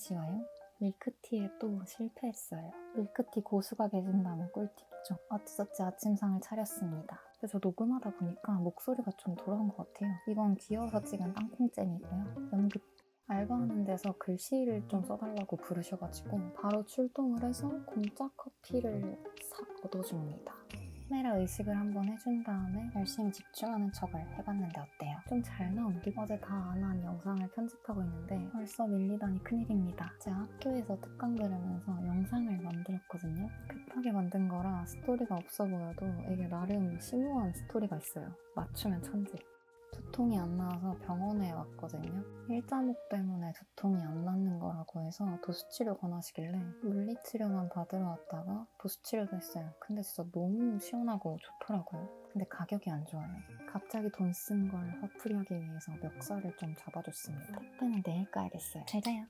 아쉬워요. 밀크티에 또 실패했어요. 밀크티 고수가 계신다면 꿀팁이죠. 어찌저찌 아침상을 차렸습니다. 저 녹음하다 보니까 목소리가 좀 돌아온 것 같아요. 이건 귀여워서 찍은 땅콩잼이고요. 연극 알바하는 데서 글씨를 좀 써달라고 부르셔가지고 바로 출동을 해서 공짜 커피를 싹 얻어줍니다. 카메라 의식을 한번 해준 다음에 열심히 집중하는 척을 해봤는데 어때요? 좀 잘 나온디? 어제 다 안 한 영상을 편집하고 있는데 벌써 밀리다니 큰일입니다. 제가 학교에서 특강 들으면서 영상을 만들었거든요. 급하게 만든 거라 스토리가 없어 보여도 이게 나름 심오한 스토리가 있어요. 맞추면 천재. 두통이 안 나와서 병원에 왔거든요. 일자목 때문에 두통이 안 낫는 거라 고 해서 도수치료 권하시길래 물리치료만 받으러 왔다가 도수치료도 했어요. 근데 진짜 너무 시원하고 좋더라고요. 근데 가격이 안 좋아요. 갑자기 돈 쓴 걸 화풀이하기 위해서 멱살을 좀 잡아줬습니다. 택배는 내일 가야겠어요. 잘 자요.